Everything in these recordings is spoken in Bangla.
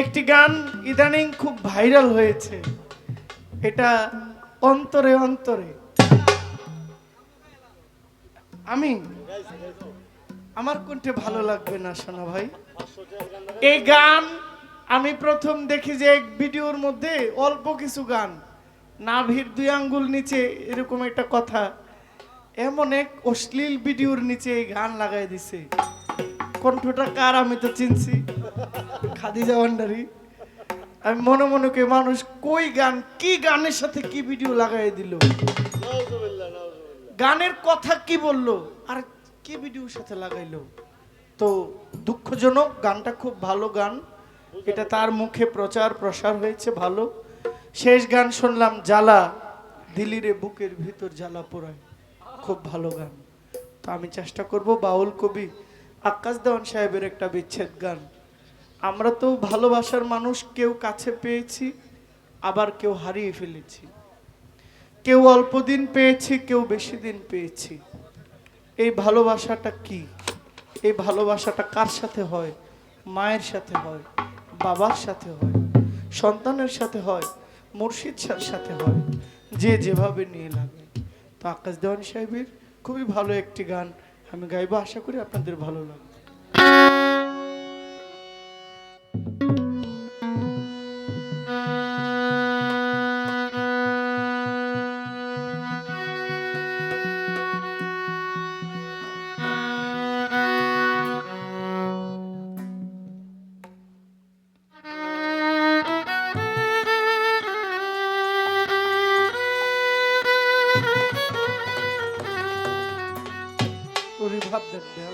একটি গান ইদানিং খুব ভাইরাল হয়েছে। এটা অন্তরে অন্তরে। আমি, আমার কোনটা ভালো লাগবে না শোনা ভাই। এই গান আমি প্রথম দেখি যে এক ভিডিওর মধ্যে অল্প কিছু গান। নাভির দুই আঙ্গুল নিচে এরকম একটা কথা। এমন এক অশ্লীল ভিডিওর নিচে এই গান লাগাই দিছে। কণ্ঠটা কার আমি তো চিনছি? খাদিজা ভান্ডারি। আমি মনে মনে কে মানুষ কই গান, কি গানের সাথে কি ভিডিও লাগাই দিল? গানের কথা কি বলল? আর কি ভিডিওর সাথে লাগাইলো? তো দুঃখজনক, গানটা খুব ভালো গান। এটা তার মুখে প্রচার প্রসার হয়েছে ভালো। শেষ গান শুনলাম, জ্বালা। দিলিরে বুকের ভিতর জ্বালা পোড়ায়। খুব ভালো গান। তো আমি চেষ্টা করব বাউল কবি আকাশ দেওয়ান সাহেবের একটা বিচ্ছেদ গান। আমরা তো ভালোবাসার মানুষ, কেউ কাছে পেয়েছি, আবার কেউ হারিয়ে ফেলেছি। কেউ অল্প দিন পেয়েছি, কেউ বেশি দিন পেয়েছি। এই ভালোবাসাটা কি? এই ভালোবাসাটা কার সাথে হয়? মায়ের সাথে হয়, বাবার সাথে হয়, সন্তানের সাথে হয়, মুর্শিদ সাথে হয়, যে যেভাবে নিয়ে লাগে। তো আকাশ দেওয়ান সাহেবের খুবই ভালো একটি গান। আমি গাইবো আশা করি আপনাদের ভালো লাগবে।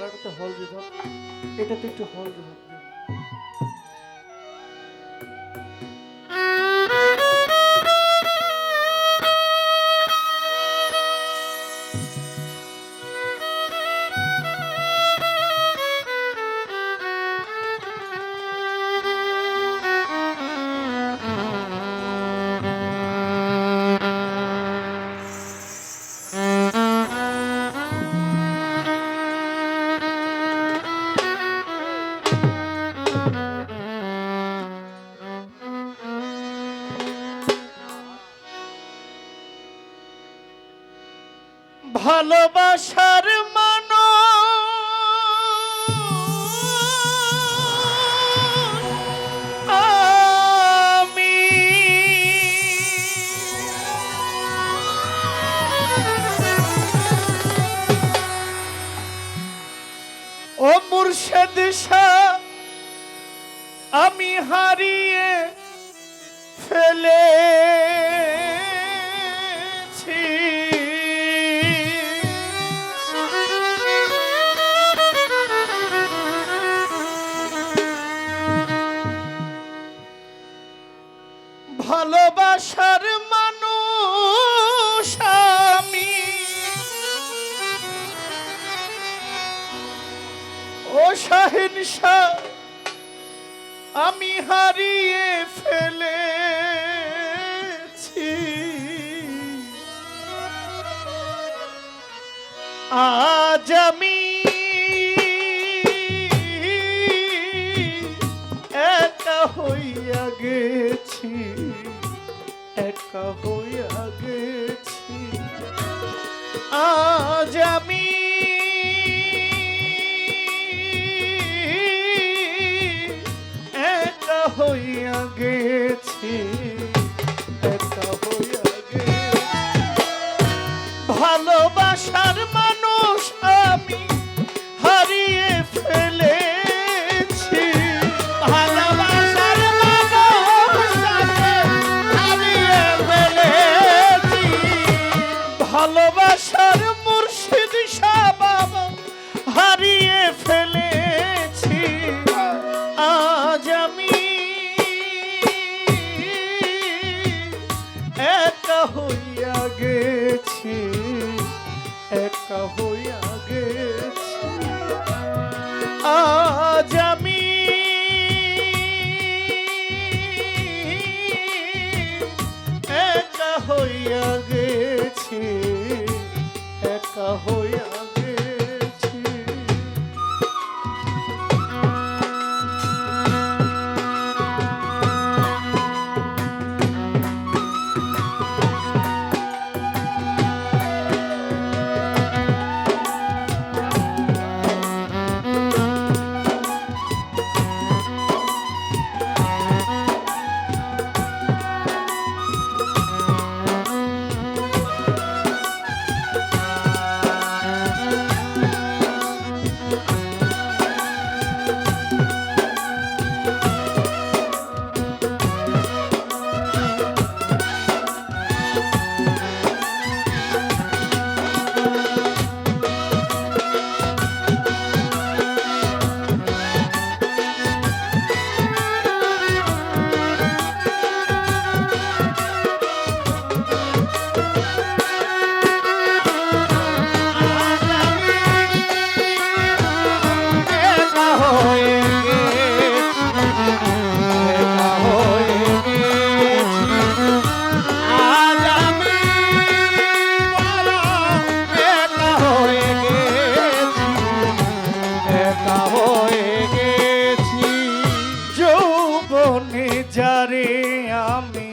দেন তো হল বিভাগ এটাতে একটু হল রিভাব ভালোবাসার মানুষ। আমি। ও মুর্শেদ আমি হারিয়ে ফেলেছি ও শাহিন শাহ, আমি হারিয়ে ফেলেছি। আজ আমি একা হইয়া গেছি, একা হইয়া গেছি। আজ আমি জারে আমি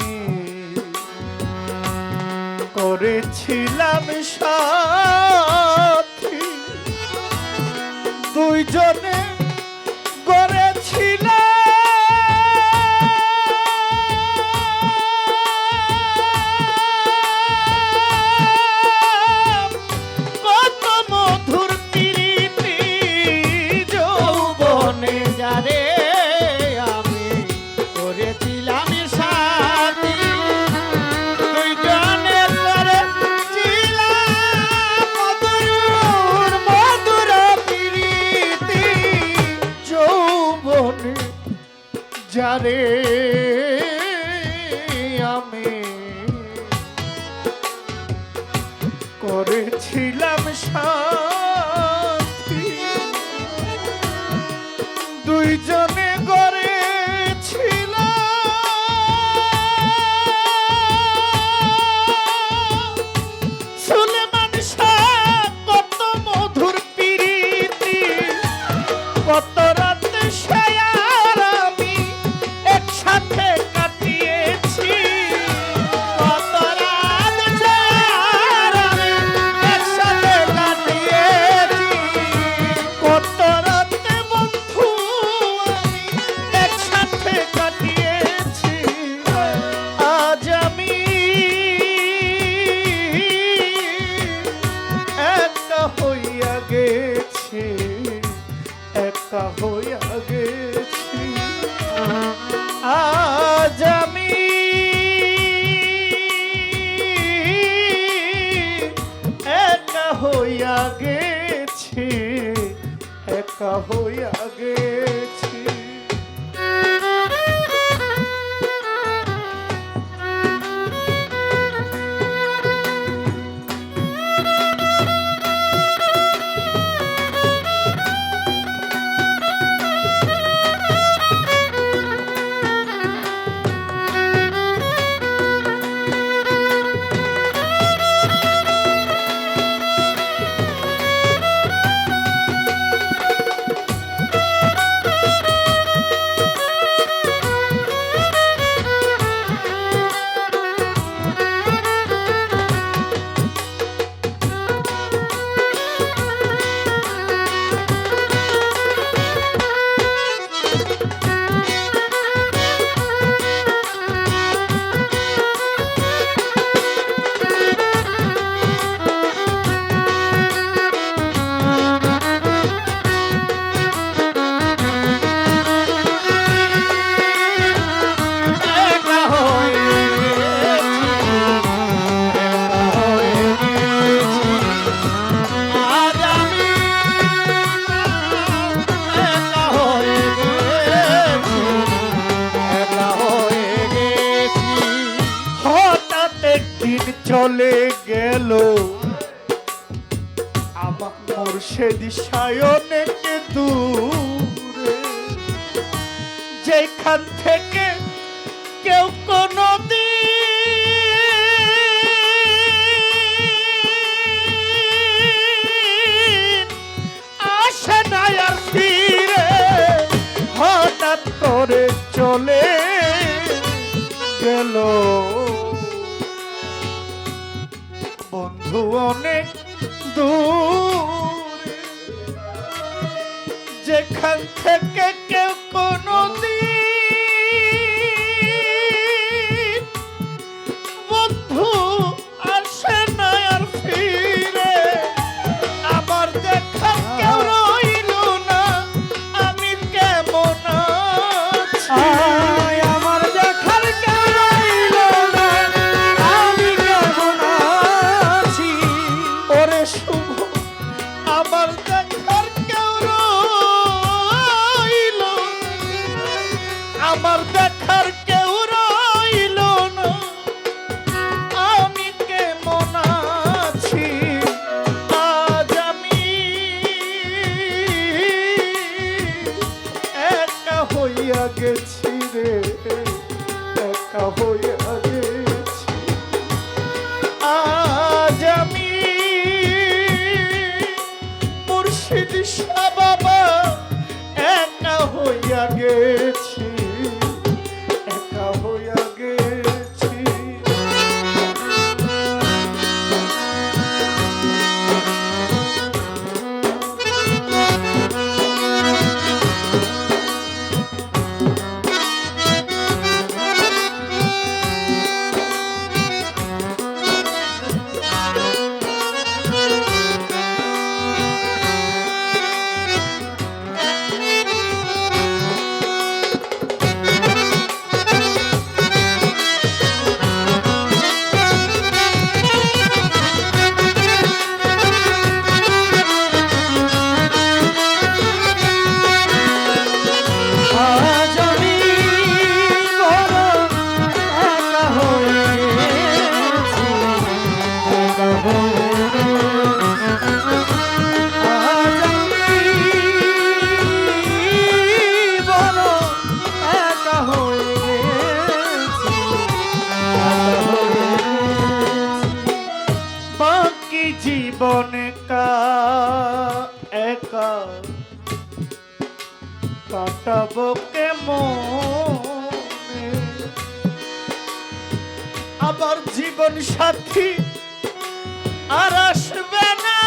করেছিলাম সাথী দুইজনে রে হইয়া গেছি। আমার মোর্শেদ সায়নে দূরে। যেখান থেকে কেউ কোনো আসে না আর ফিরে, হঠাৎ করে চলে গেল। বন্ধু অনেক দূর। যেখান থেকে কেউ কোনো আজ আমি মুর্শিদ শাহ বাবা একা হইয়া গে আবার জীবন সাথী আর আসবে না।